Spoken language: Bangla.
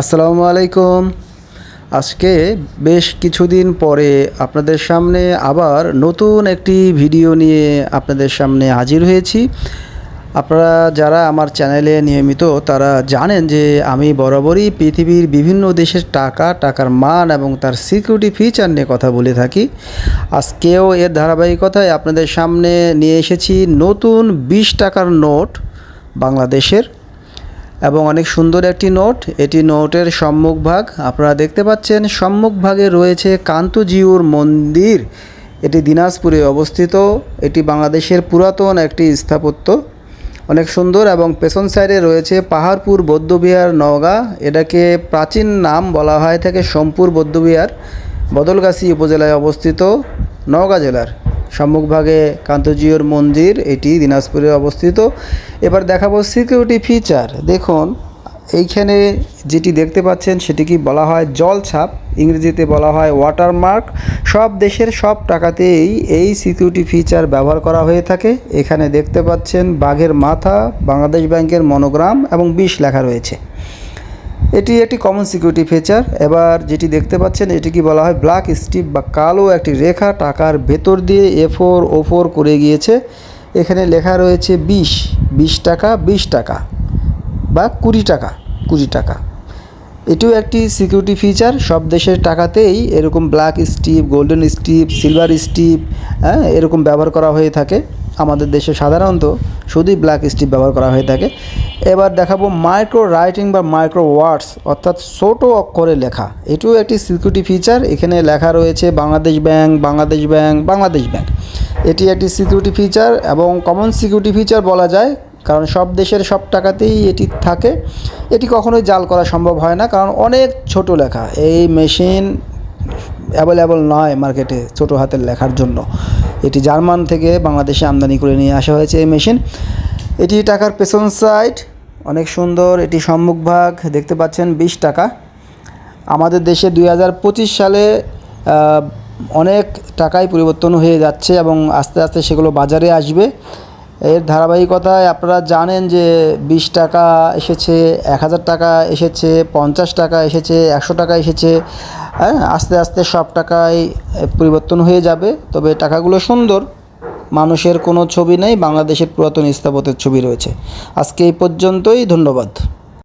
আসসালামু আলাইকুম। আজকে বেশ কিছুদিন পরে আপনাদের সামনে আবার নতুন একটি ভিডিও নিয়ে আপনাদের সামনে হাজির হয়েছি। আপনারা যারা আমার চ্যানেলে নিয়মিত, তারা জানেন যে আমি বরাবরই পৃথিবীর বিভিন্ন দেশের টাকা, টাকার মান এবং তার সিকিউরিটি ফিচার নিয়ে কথা বলে থাকি। আজকেও এর ধারাবাহিকতায় আপনাদের সামনে নিয়ে এসেছি নতুন বিশ টাকার নোট বাংলাদেশের। এবং অনেক সুন্দর একটি নোট। এটি নোটের সম্মুখভাগ আপনারা দেখতে পাচ্ছেন সম্মুখভাগে রয়েছে কান্তজিউর মন্দির। এটি দিনাজপুরে অবস্থিত। এটি বাংলাদেশের পুরাতন একটি স্থাপত্য। অনেক সুন্দর এবং পেছন সাইডে রয়েছে পাহাড়পুর বৌদ্ধবিহার নওগাঁ। এটাকে প্রাচীন নাম বলা হয় থাকে সোমপুর বৌদ্ধবিহার, বদলগাছি উপজেলায় অবস্থিত নওগাঁ জেলার। সম্মুখভাগে কান্তজিওর মন্দির, এটি দিনাজপুরে অবস্থিত। এবার দেখাবো সিকিউরিটি ফিচার। দেখুন, এইখানে যেটি দেখতে পাচ্ছেন, সেটিকে বলা হয় জল ছাপ, ইংরেজিতে বলা হয় ওয়াটারমার্ক সব দেশের সব টাকাতেই এই সিকিউরিটি ফিচার ব্যবহার করা হয়ে থাকে। এখানে দেখতে পাচ্ছেন বাঘের মাথা, বাংলাদেশ ব্যাংকের মনোগ্রাম এবং বিষ লেখা রয়েছে। এটি একটি কমন সিকিউরিটি ফিচার এবার যেটি দেখতে পাচ্ছেন এটি কি বলা হয় ব্ল্যাক স্টিপ বা কালো একটি রেখা টাকার ভেতর দিয়ে এ ফোর ও ফোর করে গিয়েছে। এখানে লেখা রয়েছে বিশ বিশ টাকা বিশ টাকা বা কুড়ি টাকা কুড়ি টাকা। এটিও একটি সিকিউরিটি ফিচার সব দেশের টাকাতেই এরকম black strip golden strip silver strip হ্যাঁ এরকম ব্যবহার করা হয়ে থাকে। আমাদের দেশে সাধারণত শুধুই ব্ল্যাক স্টিপ ব্যবহার করা হয়ে থাকে। এবার দেখাবো মাইক্রো রাইটিং বা মাইক্রো ওয়ার্ডস অর্থাৎ ছোটো অক্ষরে লেখা। এটিও একটি সিকিউরিটি ফিচার এখানে লেখা রয়েছে Bangladesh bank Bangladesh bank Bangladesh bank. এটি একটি সিকিউরিটি ফিচার এবং কমন সিকিউরিটি ফিচার বলা যায়, কারণ সব দেশের সব টাকাতেই এটি থাকে। এটি কখনোই জাল করা সম্ভব হয় না, কারণ অনেক ছোট লেখা। এই মেশিন অ্যাভেলেবল নয় মার্কেটে ছোট হাতের লেখার জন্য। এটি জার্মান থেকে বাংলাদেশে আমদানি করে নিয়ে আসা হয়েছে এই মেশিন। এটি টাকার পেছন সাইড অনেক সুন্দর, এটি সম্মুখভাগ দেখতে পাচ্ছেন, বিশ টাকা। আমাদের দেশে দু হাজার পঁচিশ সালে অনেক টাকাই পরিবর্তন হয়ে যাচ্ছে এবং আস্তে আস্তে সেগুলো বাজারে আসবে। এর ধারাবাহিকতায় আপনারা জানেন যে বিশ টাকা এসেছে, এক হাজার টাকা এসেছে, পঞ্চাশ টাকা এসেছে, একশো টাকা এসেছে হ্যাঁ আস্তে আস্তে সব টাকায় পরিবর্তন হয়ে যাবে। তবে টাকাগুলো সুন্দর, মানুষের কোনো ছবি নেই, বাংলাদেশের পুরাতন স্থাপত্যের ছবি রয়েছে। আজকে এই পর্যন্তই, ধন্যবাদ।